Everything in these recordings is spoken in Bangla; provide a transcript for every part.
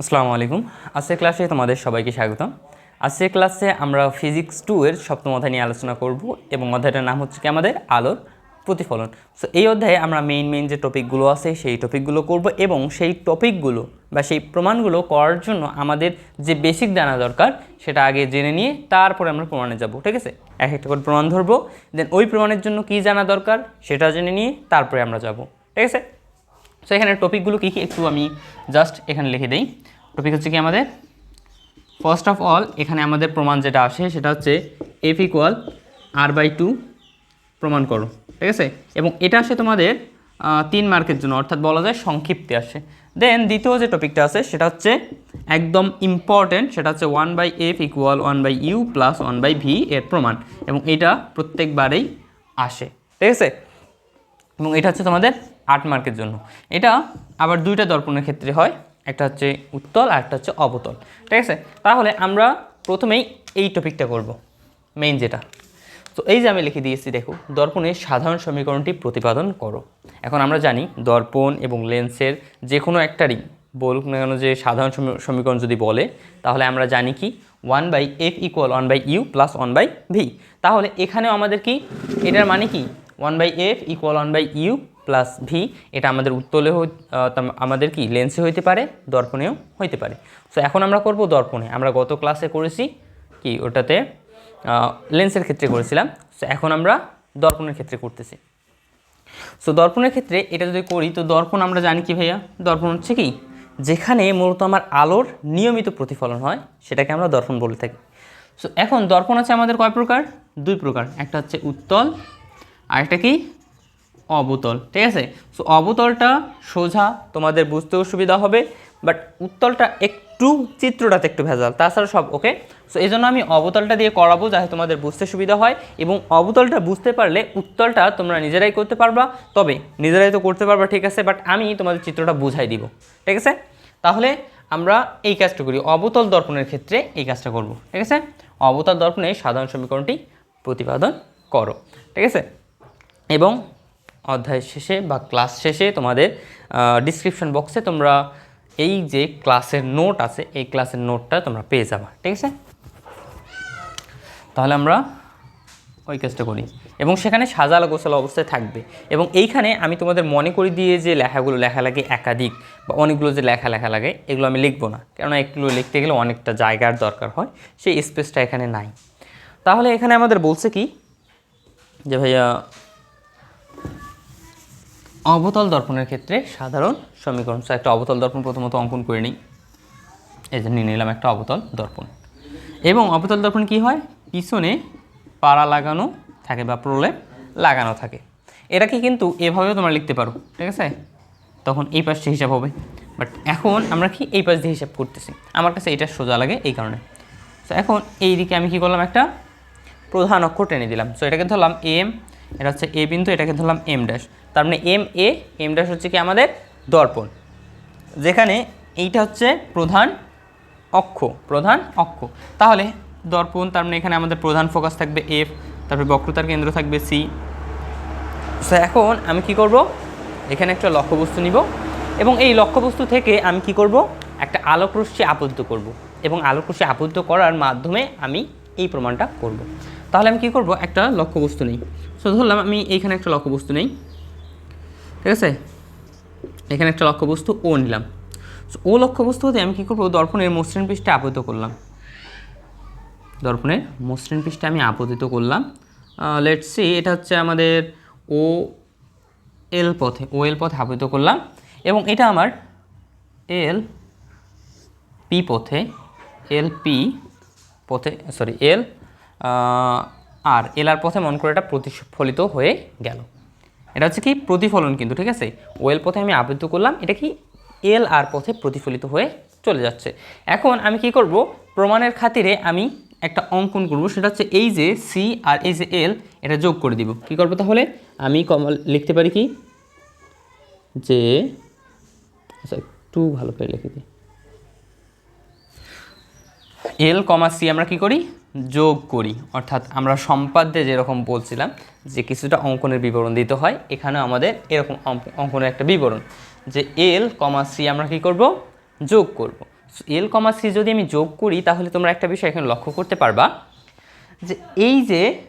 আসসালামু আলাইকুম। আজকের ক্লাসে তোমাদের সবাইকে স্বাগতম। আজকের ক্লাসে আমরা ফিজিক্স টু এর সপ্তম অধ্যায় নিয়ে আলোচনা করব এবং অধ্যায়টার নাম হচ্ছে কি আমাদের আলোর প্রতিফলন। সো এই অধ্যায়ে আমরা মেইন মেইন যে টপিকগুলো আছে, সেই টপিকগুলো করব এবং সেই টপিকগুলো বা সেই প্রমাণগুলো করার জন্য আমাদের যে বেসিক জানা দরকার, সেটা আগে জেনে নিয়ে তারপরে আমরা প্রমাণে যাব, ঠিক আছে? এক একটা করে প্রমাণ ধরবো দেন ওই প্রমাণের জন্য কী জানা দরকার, সেটা জেনে নিয়ে তারপরে আমরা যাব, ঠিক আছে? সো এখানে টপিকগুলো কী কী, একটু আমি জাস্ট এখানে লিখে দিই। টপিক হচ্ছে কি আমাদের? ফার্স্ট অফ অল এখানে আমাদের প্রমাণ যেটা আসে, সেটা হচ্ছে F equal R by two প্রমাণ করো, ঠিক আছে? এবং এটা আসে তোমাদের তিন মার্কের জন্য, অর্থাৎ বলা যায় সংক্ষিপ্তে আসে। দেন দ্বিতীয় যে টপিকটা আছে, সেটা হচ্ছে একদম ইম্পর্টেন্ট সেটা হচ্ছে one by F equal one by U plus one by V এর প্রমাণ। এবং এটা প্রত্যেকবারেই আসে, ঠিক আছে? এবং এটা হচ্ছে তোমাদের আট মার্কের জন্য। এটা আবার দুইটা দর্পণের ক্ষেত্রে হয়। একটা হচ্ছে উত্তল আর একটা হচ্ছে অবতল, ঠিক আছে? তাহলে আমরা প্রথমেই এই টপিকটা করব মেইন যেটা। তো এই যে আমি লিখে দিয়েছি, দেখো, দর্পণের সাধারণ সমীকরণটি প্রতিপাদন করো। এখন আমরা জানি দর্পণ এবং লেন্সের যে কোনো একটারই, বলুক না কেন যে সাধারণ সমীকরণ যদি বলে, তাহলে আমরা জানি কি? One by F equal one by U plus one by V তাহলে এখানেও আমাদের কি? এটার মানে কি? One by F equal one by U plus V এটা আমাদের উত্তলে আমাদের কি লেন্সে হইতে পারে, দর্পণেও হইতে পারে। সো এখন আমরা করব দর্পণে। আমরা গত ক্লাসে করেছি কি, ওটাতে লেন্সের ক্ষেত্রে করেছিলাম। সো এখন আমরা দর্পণের ক্ষেত্রে করতেছি। সো দর্পণের ক্ষেত্রে এটা যদি করি, তো দর্পণ আমরা জানি কি ভাইয়া? দর্পণ হচ্ছে কি, যেখানে মূলত আমার আলোর নিয়মিত প্রতিফলন হয়, সেটাকে আমরা দর্পণ বলে থাকি। সো এখন দর্পণ আছে আমাদের কয় প্রকার? দুই প্রকার। একটা হচ্ছে উত্তল, আর একটা কি অবতল, ঠিক আছে? সো অবতলটা সোজা, তোমাদের বুঝতেও সুবিধা হবে বাট উত্তলটা একটু, চিত্রটাতে একটু ভেজাল, তাছাড়া সব ওকে সো এই জন্য আমি অবতলটা দিয়ে করাবো যাতে তোমাদের বুঝতে সুবিধা হয়, এবং অবতলটা বুঝতে পারলে উত্তলটা তোমরা নিজেরাই করতে পারবা, তবে নিজেরাই তো করতে পারবা, ঠিক আছে? বাট আমি তোমাদের চিত্রটা বুঝাই দিব, ঠিক আছে? তাহলে আমরা এই কাজটা করি, অবতল দর্পণের ক্ষেত্রে এই কাজটা করব, ঠিক আছে? অবতল দর্পণে সাধারণ সমীকরণটি প্রতিপাদন করো, ঠিক আছে? এবং অধ্যায় শেষে বা ক্লাস শেষে তোমাদের ডিসক্রিপশন বক্সে তোমরা এই যে ক্লাসের নোট আছে, এই ক্লাসের নোটটা তোমরা পেয়ে যাবা, ঠিক আছে? তাহলে আমরা ওই কাজটা করি। এবং সেখানে সাজালো গোছালো অবস্থায় থাকবে। এবং এইখানে আমি তোমাদের মনে করি দিয়ে যে লেখাগুলো লেখা লাগে একাধিক, বা অনেকগুলো যে লেখা লেখা লাগে, এগুলো আমি লিখব না। কেননা এগুলো লিখতে গেলে অনেকটা জায়গার দরকার হয়, সেই স্পেসটা এখানে নাই। তাহলে এখানে আমাদের বলছে কি? যে ভাইয়া অবতল দর্পণের ক্ষেত্রে সাধারণ সমীকরণ। So, একটা অবতল দর্পণ প্রথমত অঙ্কন করে নিই। এই যে নিয়ে নিলাম একটা অবতল দর্পণ। এবং অবতল দর্পণ কি হয়? পিছনে পাড়া লাগানো থাকে বা প্রলেপ লাগানো থাকে। এটাকে কিন্তু এভাবেও তোমরা লিখতে পারো ঠিক আছে? তখন এই পাশে হিসাব হবে। বাট এখন আমরা কি এই পাশ দিয়ে হিসাব করতেছি? আমার কাছে এটা সোজা লাগে এই কারণে। তো এখন এই দিকে আমি কি করলাম একটা প্রধান অক্ষর টেনে দিলাম। সো এটাকে ধরলাম এম এটা হচ্ছে এ বিন্দু এটাকে ধরলাম এম ড্যাশ তার মানে এম এ এম ড্যাশ হচ্ছে কি আমাদের দর্পণ। যেখানে এইটা হচ্ছে প্রধান অক্ষ প্রধান অক্ষ। তাহলে দর্পণ, তার মানে এখানে আমাদের প্রধান ফোকাস থাকবে এফ তারপরে বক্রতার কেন্দ্র থাকবে সি সো এখন আমি কি করব? এখানে একটা লক্ষ্যবস্তু নিব এবং এই লক্ষ্যবস্তু থেকে আমি কি করব? একটা আলোকরশ্মি আবদ্ধ করব এবং আলোকরশ্মি আবদ্ধ করার মাধ্যমে আমি এই প্রমাণটা করব। তাহলে আমি কি করব? একটা লক্ষ্যবস্তু নেই। সো ধরলাম আমি এইখানে একটা লক্ষ্যবস্তু নেই। ঠিক আছে? এখানে একটা লক্ষ্যবস্তু ও নিলাম। ও লক্ষ্যবস্তু হতে আমি কী করব? দর্পণের মসৃণ পৃষ্ঠে আবদ্ধ করলাম। দর্পণের মসৃণ পৃষ্ঠে আমি আপতিত করলাম। লেটস সি এটা হচ্ছে আমাদের ও এল পথে ও এল পথে আপতিত করলাম। এবং এটা আমার এল পি পথে এল পি পথে সরি এল আর এল আর পথে মন করে এটা প্রতিফলিত হয়ে গেল। এটা হচ্ছে কি প্রতিফলন কিন্তু, ঠিক আছে? ওয়েল পথে আমি আবৃত্ত করলাম, এটা কি এল আর পথে প্রতিফলিত হয়ে চলে যাচ্ছে। এখন আমি কি করব? প্রমাণের খাতিরে আমি একটা অঙ্কন করব, সেটা হচ্ছে এই যে সি আর এই যে এল এটা যোগ করে দিব। কি করব তাহলে? আমি কম, লিখতে পারি কি? যে আচ্ছা একটু ভালো করে লিখে দিই। এল কমা সি আমরা কি করি? যোগ করি। অর্থাৎ আমরা সম্পাদ্যে যেরকম বলছিলাম যে কিছুটা অঙ্কনের বিবরণ দিতে হয় এখানে আমাদের এরকম অঙ্ক- অঙ্কনের একটা বিবরণ। যে এল কমা সি আমরা কি করব? যোগ করব। এল কমা সি যদি আমি যোগ করি, তাহলে তোমরা একটা বিষয় এখানে লক্ষ্য করতে পারবা যে এই যে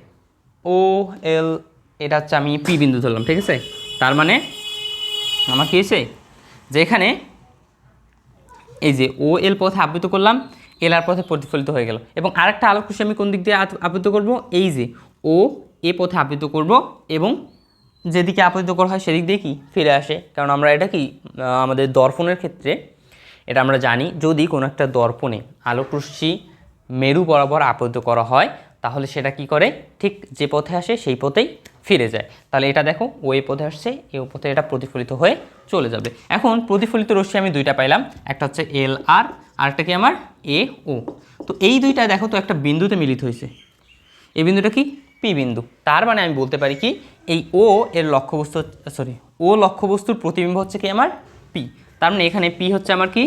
ও এল এটা হচ্ছে আমি পি বিন্দু ধরলাম, ঠিক আছে? তার মানে আমার কী হয়েছে? যে এখানে এই যে ও এল পথে আবৃত করলাম এল আর পথে প্রতিফলিত হয়ে গেল। এবং আরেকটা আলোক রশ্মি আমি কোন দিক দিয়ে আবৃত করব? এই যে, ও এ পথে আবৃত করব এবং যেদিকে আবৃত করা হয় সেদিক দিয়ে কি? ফিরে আসে। কারণ আমরা এটা কি? আমাদের দর্পণের ক্ষেত্রে এটা আমরা জানি, যদি কোনো একটা দর্পণে আলোক রশ্মি মেরু বরাবর আবদ্ধ করা হয়, তাহলে সেটা কি করে? ঠিক যে পথে আসে সেই পথেই ফিরে যায়। তাহলে এটা দেখো ও এই পথে আসছে, এই পথে এটা প্রতিফলিত হয়ে চলে যাবে। এখন প্রতিফলিত রশ্মি আমি দুইটা পাইলাম, একটা হচ্ছে এল আর আরেকটা কি আমার? এ ও তো এই দুইটা দেখো তো একটা বিন্দুতে মিলিত হয়েছে। এই বিন্দুটা কি? পি বিন্দু। তার মানে আমি বলতে পারি কি, এই ও এর লক্ষ্যবস্তু সরি ও লক্ষ্যবস্তুর প্রতিবিম্ব হচ্ছে কি আমার? পি তার মানে এখানে পি হচ্ছে আমার কি?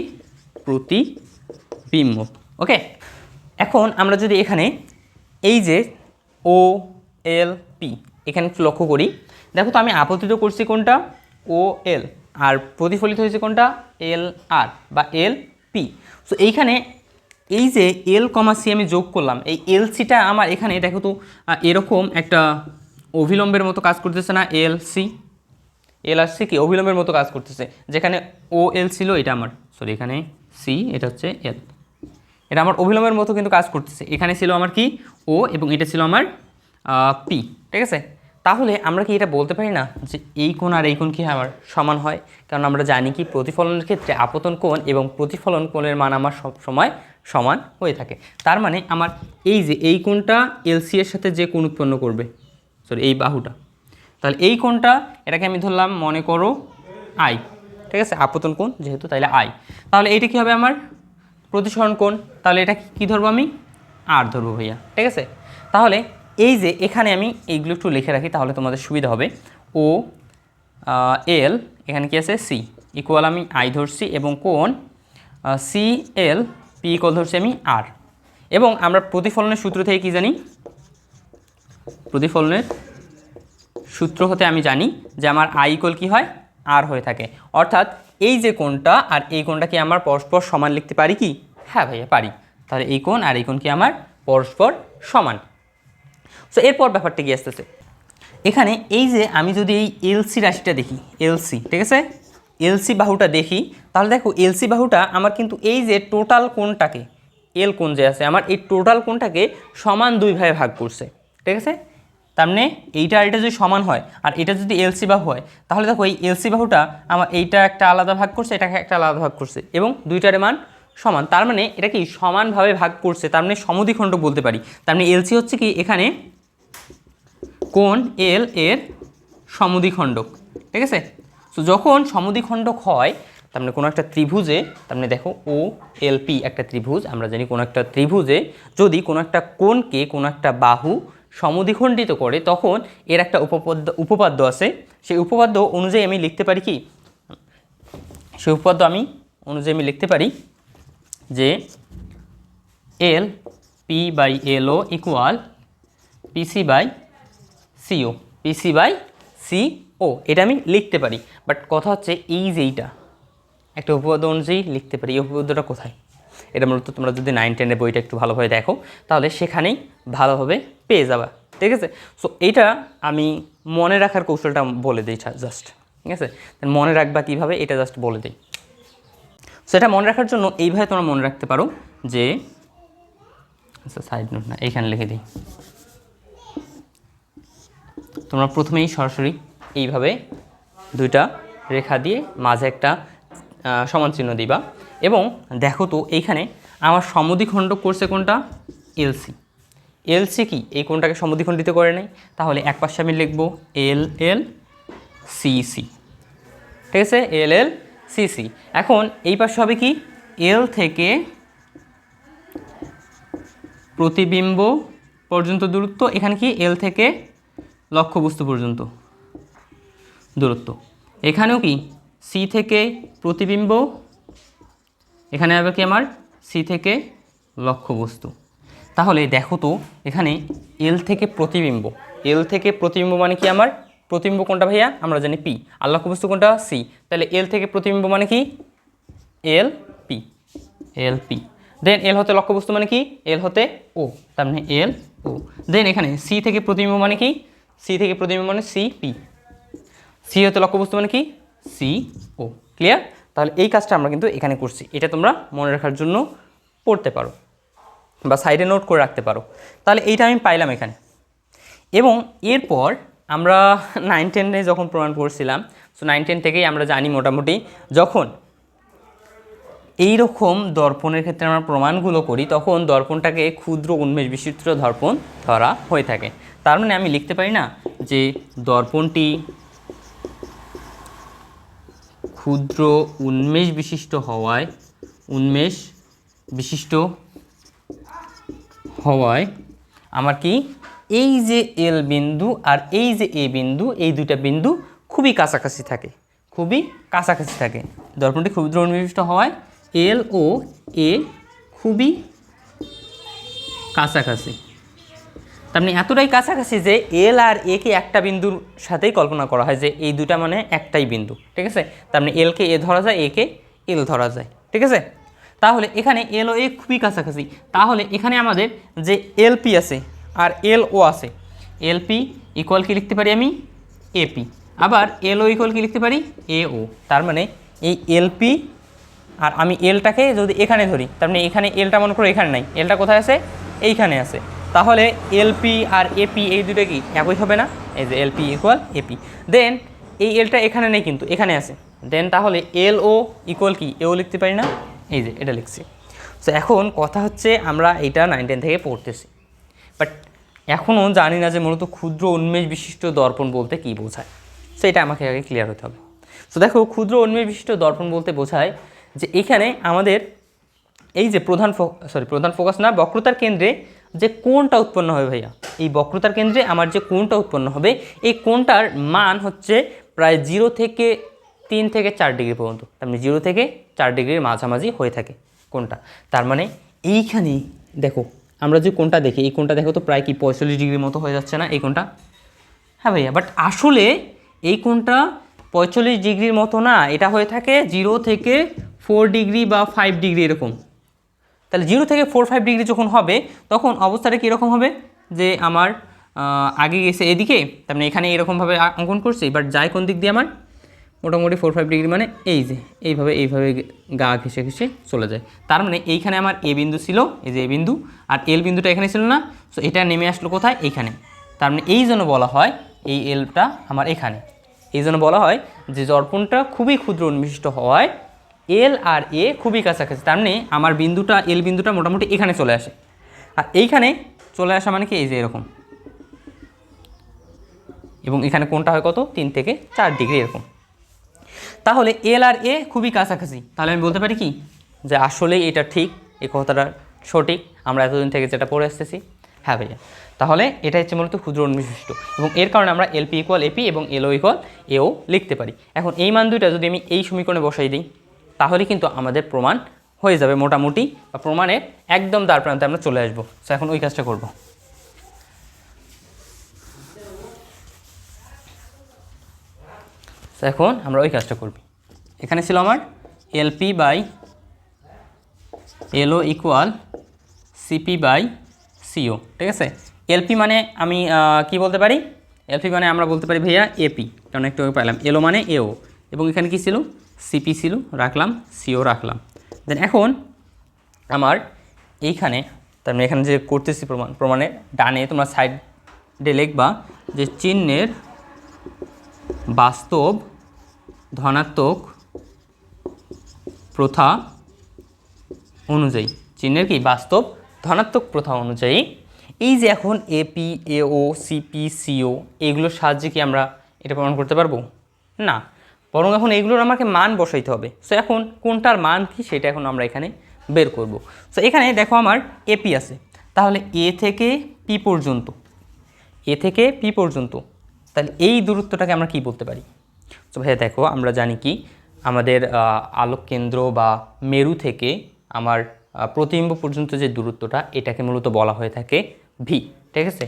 প্রতিবিম্ব। ওকে এখন আমরা যদি এখানে এই যে ও এল পি এখানে একটু লক্ষ্য করি। দেখো তো আমি আপত্তিত করছি কোনটা? ও, এল। আর প্রতিফলিত হয়েছে কোনটা? এল, আর বা এল, পি। সো এইখানে এই যে এল কমা সি আমি যোগ করলাম, এই এল সিটা আমার এখানে, দেখো তো এরকম একটা অভিলম্বের মতো কাজ করতেছে না, এল সি। এল আর সি কি? অভিলম্বের মতো কাজ করতেছে। যেখানে ও, এল ছিল, এটা আমার সরি এখানে সি, এটা হচ্ছে এল। এটা আমার অভিলম্বের মতো কিন্তু কাজ করতেছে। এখানে ছিল আমার কি? ও, এবং এটা ছিল আমার পি। ঠিক আছে? তাহলে আমরা কি এটা বলতে পারি না যে এই কোণ আর এই কোণ কি আমার সমান হয়? কারণ আমরা জানি কি প্রতিফলনের ক্ষেত্রে আপতন কোণ এবং প্রতিফলন কোণের মান আমার সব সময় সমান হয়ে থাকে। তার মানে আমার এই যে এই কোণটা এলসি এর সাথে যে কোণ উৎপন্ন করবে সরি এই বাহুটা, তাহলে এই কোণটা এটাকে আমি ধরলাম মনে করো আই ঠিক আছে? আপতন কোণ যেহেতু তাহলে আই তাহলে এইটা কী হবে আমার? প্রতিসরণ কোণ। তাহলে এটা কি ধরবো আমি? আর ধরবো ভাইয়া, ঠিক আছে? তাহলে এই যে এখানে আমি এইগুলো একটু লিখে রাখি তাহলে তোমাদের সুবিধা হবে। ও এল এখানে কি আছে? সি ইকুয়াল আমি আই ধরছি এবং কোন সি এল পি ইকুয়াল ধরছি আমি আর এবং আমরা প্রতিফলনের সূত্র থেকে কি জানি? প্রতিফলনের সূত্র হতে আমি জানি যে আমার আই ইকুয়াল কী হয়? আর হয়ে থাকে। অর্থাৎ এই যে কোণটা আর এই কোণটা কি আমার পরস্পর সমান লিখতে পারি কি? হ্যাঁ ভাইয়া, পারি। তাহলে এই কোণ আর এই কোণ কি আমার? পরস্পর সমান। সো এরপর ব্যাপারটা কি আসতেছে। এখানে এই যে আমি যদি এই এলসি রাশিটা দেখি এলসি ঠিক আছে? এলসি বাহুটা দেখি, তাহলে দেখো এলসি বাহুটা আমার কিন্তু এই যে টোটাল কোণটাকে এল কোণ যে আছে, আমার এই টোটাল কোণটাকে সমান দুই ভাগে ভাগ করছে, ঠিক আছে? তার মানে এইটা আর এটা যদি সমান হয়, আর এটা যদি এলসি বাহু হয়, তাহলে দেখো এই এলসি বাহুটা আমার এইটা একটা আলাদা ভাগ করছে, এটাকে একটা আলাদা ভাগ করছে, এবং দুইটার মান সমান। তার মানে এটা কি সমানভাবে ভাগ করছে, তার মানে সমদ্বিখণ্ড বলতে পারি। তার মানে এলসি হচ্ছে কি এখানে কোণ এল এর সমদ্বিখণ্ডক ঠিক আছে? তো যখন সমদ্বিখণ্ডক হয়, তার মানে কোনো একটা ত্রিভুজে, তার মানে দেখো ও এল পি একটা ত্রিভুজ, আমরা জানি কোনো একটা ত্রিভুজে যদি কোনো একটা কোণকে কোনো একটা বাহু সমদ্বিখণ্ডিত করে, তখন এর একটা উপপাদ্য উপপাদ্য আছে। সেই উপপাদ্য অনুযায়ী আমি লিখতে পারি কি? সেই উপপাদ্য আমি অনুযায়ী আমি লিখতে পারি যে L P by L O equal PC by CO PC by CO এটা আমি লিখতে পারি। বাট কথা হচ্ছে এই যে এইটা, একটা উপপাদ্য অনুযায়ী লিখতে পারি। এই উপপাদ্যটা কোথায়? এটা মূলত তোমরা যদি নাইন টেনের বইটা একটু ভালোভাবে দেখো, তাহলে সেখানেই ভালোভাবে পেয়ে যাবা। ঠিক আছে? সো এইটা আমি মনে রাখার কৌশলটা বলে দিই জাস্ট ঠিক আছে? মনে রাখবা কীভাবে? এটা জাস্ট বলে দিই। সেটা মনে রাখার জন্য এইভাবে তোমরা মনে রাখতে পারো যে আচ্ছা সাইড নোট না এইখানে লিখে দিই। তোমরা প্রথমেই সরাসরি এইভাবে দুইটা রেখা দিয়ে মাঝে একটা সমান চিহ্ন দিবা। এবং দেখো তো এইখানে আমার সমদ্বিখণ্ডক করছে কোনটা? এলসি এলসি কি? এই কোনটাকে সমদ্বিখণ্ডিত করে নেই? তাহলে এক পাশে আমি লিখব এল এল সি সি ঠিক আছে? এল এল সি সি এখন এই পাশে হবে কি? এল থেকে প্রতিবিম্ব পর্যন্ত দূরত্ব, এখানে কি? এল থেকে লক্ষ্যবস্তু পর্যন্ত। দূরত্ব। এখানেও কি সি থেকে প্রতিবিম্ব? এখানে হবে কি আমার? সি থেকে লক্ষ্যবস্তু। তাহলে দেখো তো, এখানে এল থেকে প্রতিবিম্ব। এল থেকে প্রতিবিম্ব মানে কি আমার? প্রতিবিম্ব কোনটা ভাইয়া? আমরা জানি পি আর লক্ষ্যবস্তু কোনটা? সি তাহলে এল থেকে প্রতিবিম্ব মানে কি? এল পি এল পি দেন এল হতে লক্ষ্যবস্তু মানে কি? এল হতে ও তার মানে এল ও দেন এখানে সি থেকে প্রতিবিম্ব মানে কি? সি থেকে প্রতিবিম্ব মানে সি পি সি হতে লক্ষ্যবস্তু মানে কি? সি ও ক্লিয়ার তাহলে এই কাজটা আমরা কিন্তু এখানে করছি। এটা তোমরা মনে রাখার জন্য পড়তে পারো বা সাইডে নোট করে রাখতে পারো। তাহলে এইটা আমি পাইলাম এখানে। এবং এরপর আমরা নাইন টেনে যখন প্রমাণ করছিলাম সো নাইন টেন থেকেই আমরা জানি মোটামুটি যখন এই রকম দর্পণের ক্ষেত্রে আমরা প্রমাণগুলো করি, তখন দর্পণটাকে ক্ষুদ্র উন্মেষ বিচিত্র দর্পণ ধরা হয়ে থাকে। তার মানে আমি লিখতে পারি না যে দর্পণটি ক্ষুদ্র উন্মেষ বিশিষ্ট হওয়ায়, উন্মেষ বিশিষ্ট হওয়ায় আমার কি এই যে এল বিন্দু আর এই যে এ বিন্দু, এই দুইটা বিন্দু খুবই কাছাকাছি থাকে, খুবই কাছাকাছি থাকে। দর্পণটি ক্ষুদ্র উন্মেষিষ্ট হওয়ায় এল ও এ খুবই কাছাকাছি। তার মানে এতটাই কাছাকাছি যে এল আর এ কে একটা বিন্দুর সাথেই কল্পনা করা হয় যে এই দুটা মানে একটাই বিন্দু, ঠিক আছে? তার মানে এলকে এ ধরা যায়, এ কে এল ধরা যায়, ঠিক আছে? তাহলে এখানে এল ও এ খুবই কাছাকাছি। তাহলে এখানে আমাদের যে এলপি আছে আর এল ও আছে এলপি ইকুয়াল কি লিখতে পারি আমি? এপি আবার এল ও ইকুয়াল কি লিখতে পারি? এ ও। তার মানে এই এলপি আর আমি এলটাকে যদি এখানে ধরি তার মানে এখানে এলটা মনে করো এখানে নাই, এলটা কোথায় আছে? এইখানে আছে। তাহলে এলপি আর এপি এই দুটো কি? একই হবে না? এই যে এলপি ইকুয়াল এপি দেন এই এলটা এখানে নেই কিন্তু, এখানে আছে। দেন তাহলে এল ও ইকুয়াল কি? এও লিখতে পারি না? এই যে, এটা লিখছি। সো এখন কথা হচ্ছে আমরা এটা নাইন টেন থেকে পড়তেছি। বাট এখনও জানি না যে মূলত ক্ষুদ্র উন্মেষ বিশিষ্ট দর্পণ বলতে কী বোঝায়। সো এটা আমাকে আগে ক্লিয়ার হতে হবে। সো দেখো, ক্ষুদ্র উন্মেষ বিশিষ্ট দর্পণ বলতে বোঝায় যে এখানে আমাদের এই যে প্রধান সরি প্রধান ফোকাস না, বক্রতার কেন্দ্রে যে কোনটা উৎপন্ন হবে ভাইয়া? এই বক্রতার কেন্দ্রে আমার যে কোনটা উৎপন্ন হবে, এই কোনটার মান হচ্ছে প্রায় জিরো থেকে তিন থেকে চার ডিগ্রি পর্যন্ত। তার মানে জিরো থেকে চার ডিগ্রির মাঝামাঝি হয়ে থাকে কোনটা। তার মানে এইখানে দেখো, আমরা যে কোনটা দেখি, এই কোনটা দেখো তো প্রায় কি পঁয়তাল্লিশ ডিগ্রির মতো হয়ে যাচ্ছে না এই কোনটা? হ্যাঁ ভাইয়া বাট আসলে এই কোনটা পঁয়তাল্লিশ ডিগ্রির মতো না, এটা হয়ে থাকে জিরো থেকে ফোর ডিগ্রি বা ফাইভ ডিগ্রি এরকম। তাহলে জিরো থেকে ফোর ফাইভ ডিগ্রি যখন হবে, তখন অবস্থাটা কীরকম হবে? যে আমার আগে গেছে এদিকে, তার মানে এখানে এরকমভাবে অঙ্কন করছি বাট যায় কোন দিক দিয়ে আমার? মোটামুটি ফোর ফাইভ ডিগ্রি মানে এই যে, এইভাবে এইভাবে গা ঘেসে ঘেসে চলে যায়। তার মানে এইখানে আমার এ বিন্দু ছিল, এই যে এ বিন্দু, আর এল বিন্দুটা এখানে ছিল না সো এটা নেমে আসলো কোথায়? এইখানে তার মানে এই জন্য বলা হয়, এই এলটা আমার এখানে। এই জন্য বলা হয় যে দর্পণটা খুবই ক্ষুদ্র উন্মিষ্ট হওয়ায় এল আর এ খুবই কাছাকাছি, তার মানে আমার বিন্দুটা, এল বিন্দুটা মোটামুটি এখানে চলে আসে। আর এইখানে চলে আসা মানে কি? এই যে এরকম। এবং এখানে কোনটা হয় কত? তিন থেকে চার ডিগ্রি এরকম। তাহলে এল আর এ খুবই কাছাকাছি। তাহলে আমি বলতে পারি কি? যে আসলেই এটা ঠিক, এই কথাটা সঠিক, আমরা এতদিন থেকে যেটা পড়ে আসতেছি হ্যাঁ ভাইয়া। তাহলে এটা হচ্ছে মূলত ক্ষুদ্র উন্মিষ্ট এবং এর কারণে আমরা এলপি ইকুয়াল এপি এবং এলও ইকুয়াল এও লিখতে পারি। এখন এই মান দুইটা যদি আমি এই সমীকরণে বসাই দিই তাহলে কিন্তু আমাদের প্রমাণ হয়ে যাবে মোটামুটি, বা প্রমাণের একদম দ্বার প্রান্তে আমরা চলে আসব। সো এখন ওই কাজটা করব। এখন আমরা ওই কাজটা করব। এখানে ছিল আমার LP by LO equal CP by CO ঠিক আছে? এলপি মানে আমি কি বলতে পারি? এলপি মানে আমরা বলতে পারি ভাইয়া এপি কারণ একটু পাইলাম। এলও মানে এও এবং এখানে কি ছিল? সিপি ছিল, রাখলাম সিও রাখলাম। দেন এখন আমার এইখানে, তার মানে এখানে যে করতেছি প্রমাণ প্রমাণের ডানে তোমরা সাইডে লিখবা যে চিহ্নের বাস্তব ধনাত্মক প্রথা অনুযায়ী, চিহ্নের কি? বাস্তব ধনাত্মক প্রথা অনুযায়ী। এই যে এখন এপি এও সিপি সিও এগুলোর সাহায্যে কি আমরা এটা প্রমাণ করতে পারব? না। বরং এখন এগুলোর আমাকে মান বসাইতে হবে। সো এখন কোনটার মান কি সেটা এখন আমরা এখানে বের করব। সো এখানে দেখো আমার এপি আছে। তাহলে এ থেকে পি পর্যন্ত এ থেকে পি পর্যন্ত, তাহলে এই দূরত্বটাকে আমরা কি বলতে পারি? তো ভাইয়া দেখো, আমরা জানি কি, আমাদের আলোক কেন্দ্র বা মেরু থেকে আমার প্রতিবিম্ব পর্যন্ত যে দূরত্বটা, এটাকে মূলত বলা হয়ে থাকে ভি ঠিক আছে?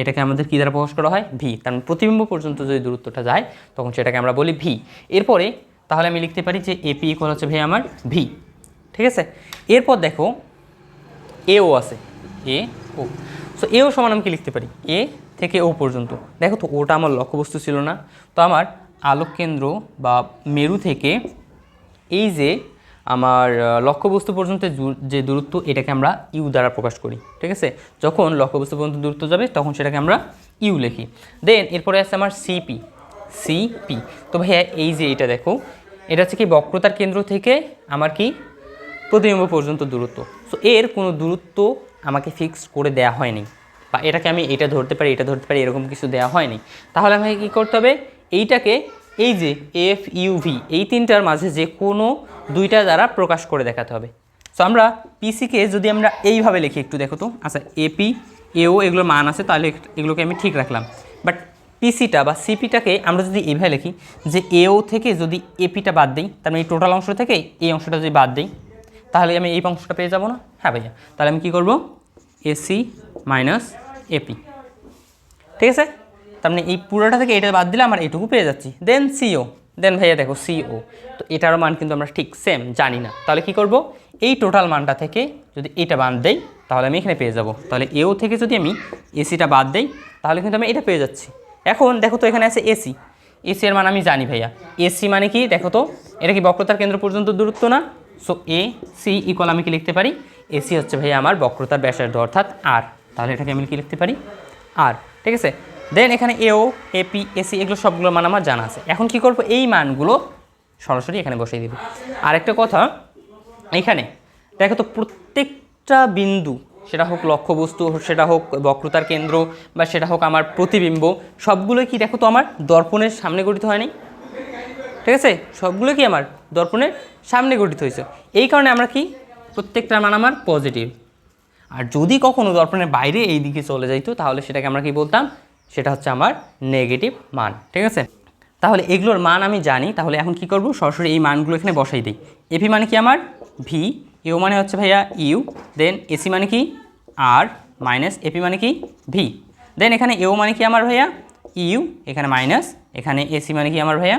এটাকে আমাদের কী দ্বারা প্রকাশ করা হয়? ভি তার মানে প্রতিবিম্ব পর্যন্ত যদি দূরত্বটা যায়, তখন সেটাকে আমরা বলি ভি এরপরে তাহলে আমি লিখতে পারি যে এপি ইকুয়াল হচ্ছে ভাই আমার ভি ঠিক আছে? এরপর দেখো এও আছে। এ ও সো এও সমান আমি কি লিখতে পারি? এ থেকে ও পর্যন্ত। দেখো তো ওটা আমার লক্ষ্যবস্তু ছিল না। তো আমার আলোক কেন্দ্র বা মেরু থেকে এই যে আমার লক্ষ্যবস্তু পর্যন্ত যে দূরত্ব, এটাকে আমরা ইউ দ্বারা প্রকাশ করি, ঠিক আছে? যখন লক্ষ্যবস্তু পর্যন্ত দূরত্ব যাবে, তখন সেটাকে আমরা ইউ লিখি। দেন এরপরে আছে আমার সিপি সিপি তো ভাইয়া, এই যে এটা দেখো, এটা হচ্ছে কি বক্রতার কেন্দ্র থেকে আমার কি প্রতিবিম্ব পর্যন্ত দূরত্ব। সো এর কোনো দূরত্ব আমাকে ফিক্স করে দেয়া হয়নি, বা এটাকে আমি এটা ধরতে পারি, এটা ধরতে পারি, এরকম কিছু দেওয়া হয়নি। তাহলে আমাকে কী করতে হবে? এইটাকে এই যে এফ ইউভি এই তিনটার মাঝে যে কোনো দুইটা দ্বারা প্রকাশ করে দেখাতে হবে। সো আমরা পিসিকে যদি আমরা এইভাবে লিখি একটু, দেখো তো আচ্ছা এপি এও এগুলোর মান আছে, তাহলে এগুলোকে আমি ঠিক রাখলাম। বাট পিসিটা বা সিপিটাকে আমরা যদি এইভাবে লিখি, যে এও থেকে যদি এপিটা বাদ দিই, তার মানে এই টোটাল অংশ থেকে এই অংশটা যদি বাদ দিই, তাহলে আমি এই অংশটা পেয়ে যাব না? হ্যাঁ ভাইয়া, তাহলে আমি কী করব? এসি মাইনাস এপি ঠিক আছে? তার মানে এই পুরোটা থেকে এটা বাদ দিলে আমার এইটুকু পেয়ে যাচ্ছি। দেন সিও দেন ভাইয়া দেখো সিও তো এটারও মান কিন্তু আমরা ঠিক সেম জানি না। তাহলে কি করব? এই টোটাল মানটা থেকে যদি এটা বাদ দেই, তাহলে আমি এখানে পেয়ে যাব। তাহলে এও থেকে যদি আমি এসিটা বাদ দেই, তাহলে কিন্তু আমি এটা পেয়ে যাচ্ছি। এখন দেখো তো এখানে আছে এসি এসি এর মান আমি জানি ভাইয়া। এসি মানে কি? দেখো তো, এটা কি বক্রতার কেন্দ্র পর্যন্ত দূরত্ব না? সো এ সি ইকুয়াল আমি কি লিখতে পারি? এসি হচ্ছে ভাইয়া আমার বক্রতার ব্যাসার্ধ, অর্থাৎ আর তাহলে এটাকে আমি কি লিখতে পারি? আর ঠিক আছে? দেন এখানে এও এপি এসি এগুলো সবগুলো মান আমার জানা আছে। এখন কি করব? এই মানগুলো সরাসরি এখানে বসিয়ে দিব। আরেকটা কথা, এখানে দেখো তো প্রত্যেকটা বিন্দু, সেটা হোক লক্ষ্যবস্তু, সেটা হোক বক্রতার কেন্দ্র বা সেটা হোক আমার প্রতিবিম্ব, সবগুলো কি দেখো তো আমার দর্পণের সামনে গঠিত হয়নি? ঠিক আছে? সবগুলো কি আমার দর্পণের সামনে গঠিত হয়েছে। এই কারণে আমরা কি? প্রত্যেকটার মান আমার পজিটিভ আর যদি কখনো দর্পণের বাইরে এই দিকে চলে যাইতো, তাহলে সেটাকে আমরা কি বলতাম? সেটা হচ্ছে আমার নেগেটিভ মান, ঠিক আছে? তাহলে এগুলোর মান আমি জানি, তাহলে এখন কি করব? সরাসরি এই মানগুলো এখানে বসাই দিই। এপি মানে কি আমার? ভি ইউ মানে হচ্ছে ভাইয়া ইউ দেন এসি মানে কি? আর মাইনাস এপি মানে কি? ভি দেন এখানে এও মানে কি আমার ভাইয়া? ইউ এখানে মাইনাস এখানে এসি মানে কি আমার ভাইয়া?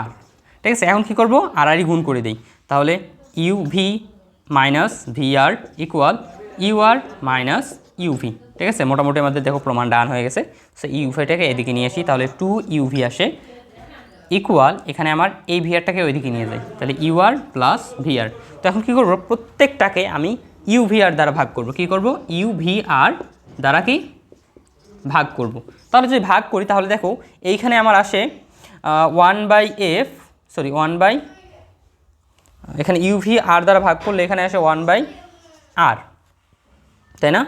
আর ঠিক আছে, এখন কী করব? আর আরই গুণ করে দিই। তাহলে U V minus V R equal U R minus UV ঠিক আছে? মোটামুটি আমাদের দেখো প্রমাণ ডান হয়ে গেছে। সো ইউভিটাকে এদিকে নিয়ে আসি, তাহলে টু ইউভি আসে। ইকুয়াল এখানে আমার এই ভিআরটাকে ওইদিকে নিয়ে যাই। তাহলে ইউআর প্লাস ভিআর তো এখন কী করব? প্রত্যেকটাকে আমি ইউভিআর দ্বারা ভাগ করব। কি করব? ইউভিআর দ্বারা কি? ভাগ করব। তাহলে যদি ভাগ করি, তাহলে দেখো, এইখানে আমার আসে one by F sorry one by এখানে ইউভি আর দ্বারা ভাগ করলে এখানে আসে ওয়ান বাই আর তাই না?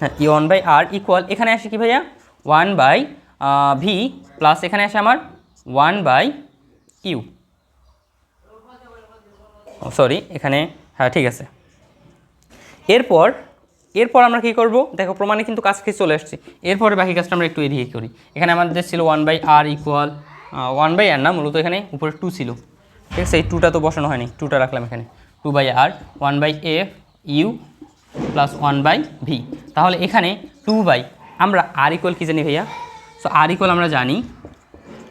হ্যাঁ ই ওয়ান বাই আর ইকুয়াল এখানে আসে কি ভাইয়া? ওয়ান বাই ভি প্লাস এখানে আসে আমার ওয়ান বাই ইউ সরি এখানে হ্যাঁ ঠিক আছে। এরপর এরপর আমরা কী করব? দেখো, প্রমাণে কিন্তু কাজ কাছকে চলে আসছি। এরপরে বাকি কাজটা আমরা একটু এদিকে করি। এখানে আমাদের ছিল one by R equal one by R না, মূলত এখানে উপরে টু ছিল। ঠিক আছে, এই টুটা তো বসানো হয়নি। টুটা রাখলাম এখানে। Two by R one by F U plus one by V তাহলে এখানে টু বাই আমরা আর ইকুয়াল কী জানি ভাইয়া? সো আর ইকুয়াল আমরা জানি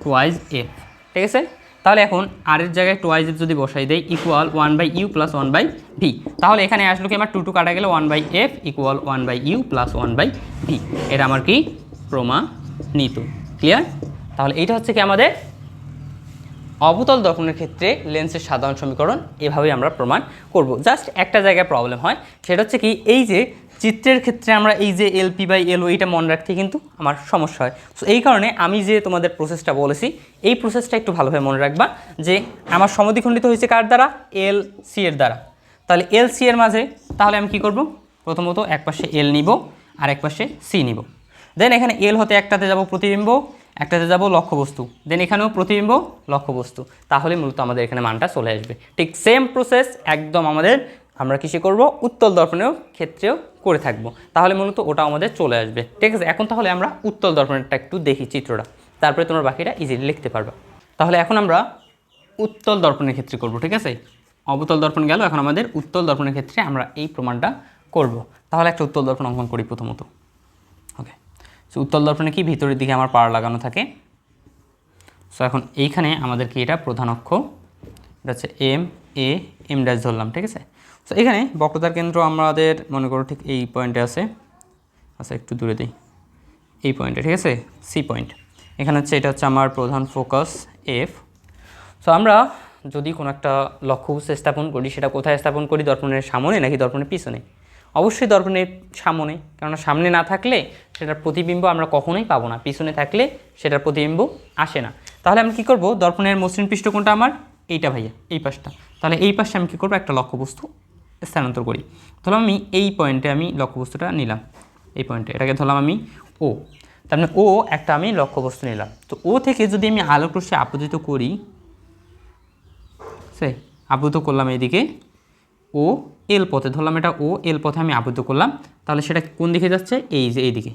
টোয়াইজ এফ ঠিক আছে? তাহলে এখন আর এর জায়গায় টোয়াইজ এফ যদি বসাই দেয় equal one by U plus one by V তাহলে এখানে আসলো কি? আমার টু টু কাটা গেলে one by F equal one by U plus one by V এটা আমার কি? প্রমাণিত। ক্লিয়ার তাহলে এইটা হচ্ছে কি আমাদের অবতল দর্পণের ক্ষেত্রে লেন্সের সাধারণ সমীকরণ এভাবেই আমরা প্রমাণ করব। জাস্ট একটা জায়গায় প্রবলেম হয়, সেটা হচ্ছে কি এই যে চিত্রের ক্ষেত্রে আমরা এই যে এলপি বাই এলও এইটা মনে রাখতে কিন্তু আমার সমস্যা হয়। সো এই কারণে আমি যে তোমাদের প্রসেসটা বলেছি, এই প্রসেসটা একটু ভালোভাবে মনে রাখবা যে আমার সমদ্বিখণ্ডিত হয়েছে কার দ্বারা? এল সি এর দ্বারা। তাহলে এল সি এর মাঝে, তাহলে আমি কি করব? প্রথমত এক পাশে এল নিব আর এক পাশে সি নিব। দেন এখানে এল হতে একটাতে যাব প্রতিবিম্ব একটাতে যাব লক্ষ্যবস্তু দেন এখানেও প্রতিবিম্ব লক্ষ্যবস্তু। তাহলে মূলত আমাদের এখানে মানটা চলে আসবে। ঠিক সেম প্রসেস একদম আমাদের আমরা কিসে করব? উত্তল দর্পণের ক্ষেত্রেও করে থাকব। তাহলে মূলত ওটা আমাদের চলে আসবে। ঠিক আছে, এখন তাহলে আমরা উত্তল দর্পণেরটা একটু দেখি চিত্রটা। তারপরে তোমরা বাকিটা ইজিলি লিখতে পারবা। তাহলে এখন আমরা উত্তল দর্পণের ক্ষেত্রে করব, ঠিক আছে? অবতল দর্পণ গেল, এখন আমাদের উত্তল দর্পণের ক্ষেত্রে আমরা এই প্রমাণটা করব। তাহলে একটা উত্তল দর্পণ অঙ্কন করি প্রথমত। সো উত্তল দর্পণে কি? ভিতরের দিকে আমার পাড় লাগানো থাকে। সো এখন এইখানে আমাদের কি এটা? প্রধান অক্ষ। এটা হচ্ছে এম এ এম ড্যাশ ধরলাম, ঠিক আছে? তো এখানে বক্রতার কেন্দ্র আমাদের, মনে করো ঠিক এই পয়েন্টে আছে। আচ্ছা একটু দূরে দিই। এই পয়েন্টে, ঠিক আছে? সি পয়েন্ট এখানে হচ্ছে এটা হচ্ছে আমার প্রধান ফোকাস এফ সো আমরা যদি কোনো একটা লক্ষ্যবস্তু স্থাপন করি, সেটা কোথায় স্থাপন করি? দর্পণের সামনে নাকি দর্পণের পিছনে? অবশ্যই দর্পণের সামনে, কেননা সামনে না থাকলে সেটার প্রতিবিম্ব আমরা কখনোই পাবো না। পিছনে থাকলে সেটার প্রতিবিম্ব আসে না। তাহলে আমি কী করব? দর্পণের মসৃণ পৃষ্ঠ কোনটা আমার এইটা ভাইয়া, এই পাশটা। তাহলে এই পাশে আমি কী করব? একটা লক্ষ্যবস্তু স্থানান্তর করি। ধরলাম আমি এই পয়েন্টে আমি লক্ষ্যবস্তুটা নিলাম। এই পয়েন্টে, এটাকে ধরলাম আমি ও তার মানে ও একটা আমি লক্ষ্যবস্তু নিলাম। তো ও থেকে যদি আমি আলোক রশ্মি আপতিত করি সে আবদ্ধ করলাম এইদিকে ও এল পথে, ধরলাম এটা ও এল পথে আমি আবদ্ধ করলাম, তাহলে সেটা কোন দিকে যাচ্ছে? এই যে এইদিকে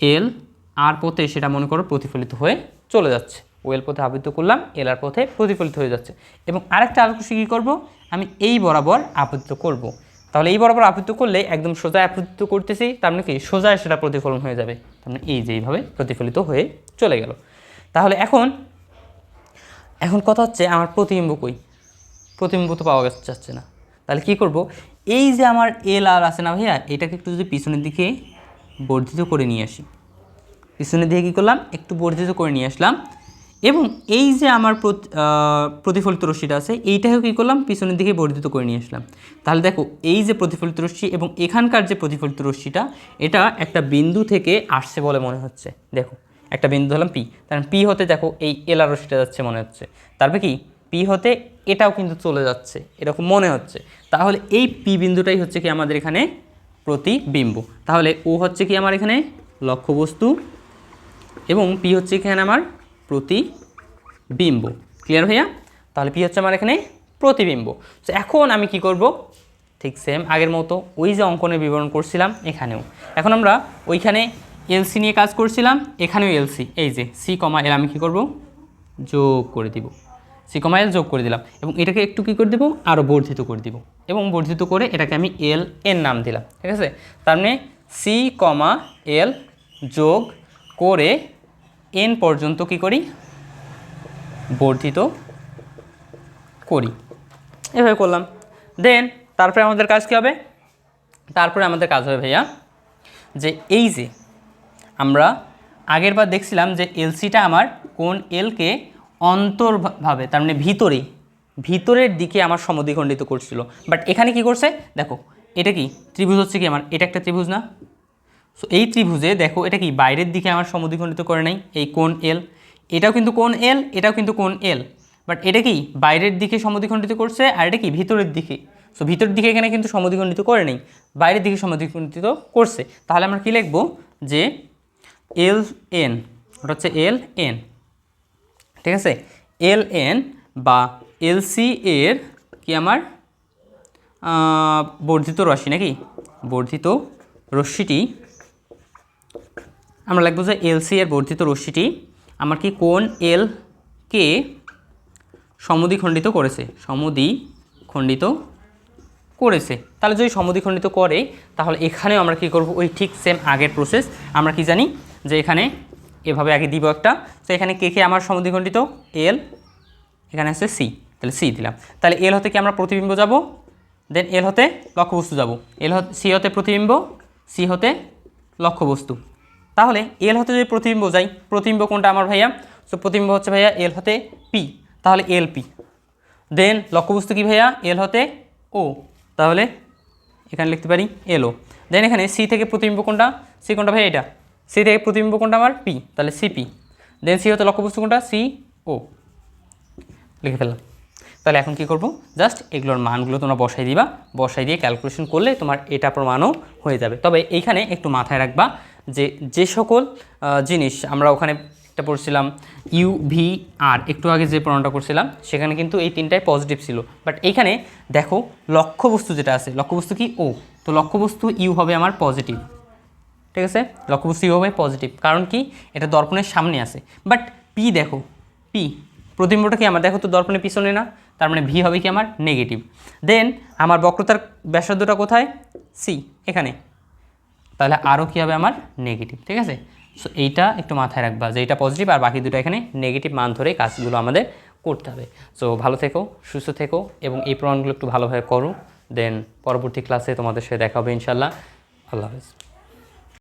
এল আর পথে সেটা মনে করো প্রতিফলিত হয়ে চলে যাচ্ছে। ও এল পথে আবদ্ধ করলাম, এল আর পথে প্রতিফলিত হয়ে যাচ্ছে। এবং আরেকটা আলোকরশ্মি কী করব? আমি এই বরাবর আবদ্ধ করব। তাহলে এই বরাবর আবদ্ধ করলে একদম সোজা আবদ্ধ করতেছি, তার মানে কি? সোজায় সেটা প্রতিফলন হয়ে যাবে। তার মানে এই যে এইভাবে প্রতিফলিত হয়ে চলে গেল। তাহলে এখন এখন কথা হচ্ছে আমার প্রতিবিম্ব কই? প্রতিবিম্ব তো পাওয়া যাচ্ছে না। তাহলে কি করব? এই যে আমার এল আর আছে না ভাইয়া, এটাকে একটু যদি পিছনের দিকে বর্ধিত করে নিয়ে আসি। পিছনের দিকে কী করলাম? একটু বর্ধিত করে নিয়ে আসলাম। এবং এই যে আমার প্রতিফলিত রশ্মিটা আছে, এইটাকেও কী করলাম? পিছনের দিকে বর্ধিত করে নিয়ে আসলাম। তাহলে দেখো, এই যে প্রতিফলিত রশ্মি এবং এখানকার যে প্রতিফলিত রশ্মিটা, এটা একটা বিন্দু থেকে আসছে বলে মনে হচ্ছে। দেখো, একটা বিন্দু ধরলাম পি কারণ পি হতে দেখো, এই এলার রশ্মিটা যাচ্ছে মনে হচ্ছে। তারপরে কি? পি হতে এটাও কিন্তু চলে যাচ্ছে, এরকম মনে হচ্ছে। তাহলে এই পি বিন্দুটাই হচ্ছে কি আমাদের এখানে প্রতিবিম্ব। তাহলে ও হচ্ছে কি আমার এখানে লক্ষ্যবস্তু এবং পি হচ্ছে এখানে আমার প্রতিবিম্ব। ক্লিয়ার ভাইয়া? তাহলে পি হচ্ছে আমার এখানে প্রতিবিম্ব। তো এখন আমি কি করব? ঠিক সেম আগের মতো ওই যে অঙ্কনের বিবরণ করছিলাম এখানেও। এখন আমরা ওইখানে এলসি নিয়ে কাজ করছিলাম, এখানেও এলসি এই যে সি কমা এল আমি কী করব? যোগ করে দিব। সি কমা এল যোগ করে দিলাম এবং এটাকে একটু কী করে দেবো? আরও বর্ধিত করে দিব। এবং বর্ধিত করে এটাকে আমি এল এন নাম দিলাম, ঠিক আছে? তার মানে সি কমা এল যোগ করে এন পর্যন্ত কি করি? বর্ধিত করি। এভাবে করলাম। দেন তারপরে আমাদের কাজ কী হবে? তারপরে আমাদের কাজ হবে ভাইয়া, যে এই যে আমরা আগের বার দেখছিলাম যে এলসিটা আমার কোন এলকে অন্তর্ভাবে, তার মানে ভিতরে ভিতরের দিকে আমার সমদ্বিখণ্ডিত করছিল। বাট এখানে কি করছে? দেখো, এটা কি? ত্রিভুজ হচ্ছে কি আমার? এটা একটা ত্রিভুজ না? সো এই ত্রিভুজে দেখো, এটা কি? বাইরের দিকে আমার সমদ্বিখণ্ডিত করে নাই, এই কোন এল এটাও কিন্তু কোন এল এটাও কিন্তু কোন এল বাট এটা কি? বাইরের দিকে সমদ্বিখণ্ডিত করছে, আর এটা কি? ভিতরের দিকে। সো ভিতরের দিকে এখানে কিন্তু সমদ্বিখণ্ডিত করে নেই, বাইরের দিকে সমদ্বিখণ্ডিত করছে। তাহলে আমরা কি লিখব? যে এল এন ওটা হচ্ছে এল এন ঠিক আছে? এল এন বা এলসি এর কি আমার? বর্ধিত রশ্মি নাকি? বর্ধিত রশ্মিটি আমরা লিখব যে এলসি এর বর্ধিত রশ্মিটি আমার কি কোন এল কে সমদ্বিখণ্ডিত করেছে? সমদ্বিখণ্ডিত করেছে। তাহলে যদি সমদ্বিখণ্ডিত করে, তাহলে এখানেও আমরা কি করব? ওই ঠিক সেম আগের প্রসেস আমরা কি জানি? যে এখানে এভাবে আগে দিব একটা। তো এখানে কে কে আমার সমদ্বিখণ্ডিত? এল। এখানে আছে সি। তাহলে সি দিলাম। তাহলে এল হতে কি আমরা প্রতিবিম্ব যাব? দেন এল হতে লক্ষ্যবস্তু যাব। এল হতে, সি হতে প্রতিবিম্ব, সি হতে লক্ষ্যবস্তু। তাহলে এল হতে যদি প্রতিবিম্ব যাই, প্রতিবিম্ব কোনটা আমার ভাইয়া? সো প্রতিবিম্ব হচ্ছে ভাইয়া এল হতে পি। তাহলে এল পি। দেন লক্ষ্যবস্তু কি ভাইয়া? এল হতে ও। তাহলে এখানে লিখতে পারি এলও দেন এখানে সি থেকে প্রতিবিম্ব কোনটা? সি কোনটা ভাই এটা। সি থেকে প্রতিবিম্ব কোনটা আমার পি তাহলে সিপি দেন সি হতে লক্ষ্যবস্তু কোনটা সি ও লিখে ফেললাম। তাহলে এখন কি করব? জাস্ট এগুলোর মানগুলো তোমরা বসাই দিবা। বসাই দিয়ে ক্যালকুলেশন করলে তোমার এটা প্রমাণও হয়ে যাবে। তবে এইখানে একটু মাথায় রাখবা যে যে সকল জিনিস আমরা ওখানে একটা পড়ছিলাম ইউ ভি আর একটু আগে যে প্রমাণটা করছিলাম, সেখানে কিন্তু এই তিনটাই পজিটিভ ছিল। বাট এইখানে দেখো লক্ষ্যবস্তু যেটা আছে, লক্ষ্যবস্তু কি ও তো লক্ষ্যবস্তু ইউ হবে আমার পজিটিভ ঠিক আছে? লক্ষ্যবস্তু ইউ হবে পজিটিভ কারণ কি? এটা দর্পণের সামনে আছে। বাট পি দেখো পি প্রতিবিম্বটা কি আমার? দেখো তো দর্পণের পিছনে না? তার মানে ভি হবে কি আমার? নেগেটিভ দেন আমার বক্রতার ব্যাসার্ধটা কোথায়? সি এখানে। তাহলে আরও কী হবে আমার? নেগেটিভ ঠিক আছে? সো এইটা একটু মাথায় রাখবা যে এটা পজিটিভ আর বাকি দুটো এখানে নেগেটিভ মান ধরে কাজগুলো আমাদের করতে হবে। সো ভালো থেকো, সুস্থ থেকো এবং এই প্রমাণগুলো একটু ভালোভাবে করো। দেন পরবর্তী ক্লাসে তোমাদের সাথে দেখা হবে ইনশাল্লাহ আল্লাহ হাফেজ।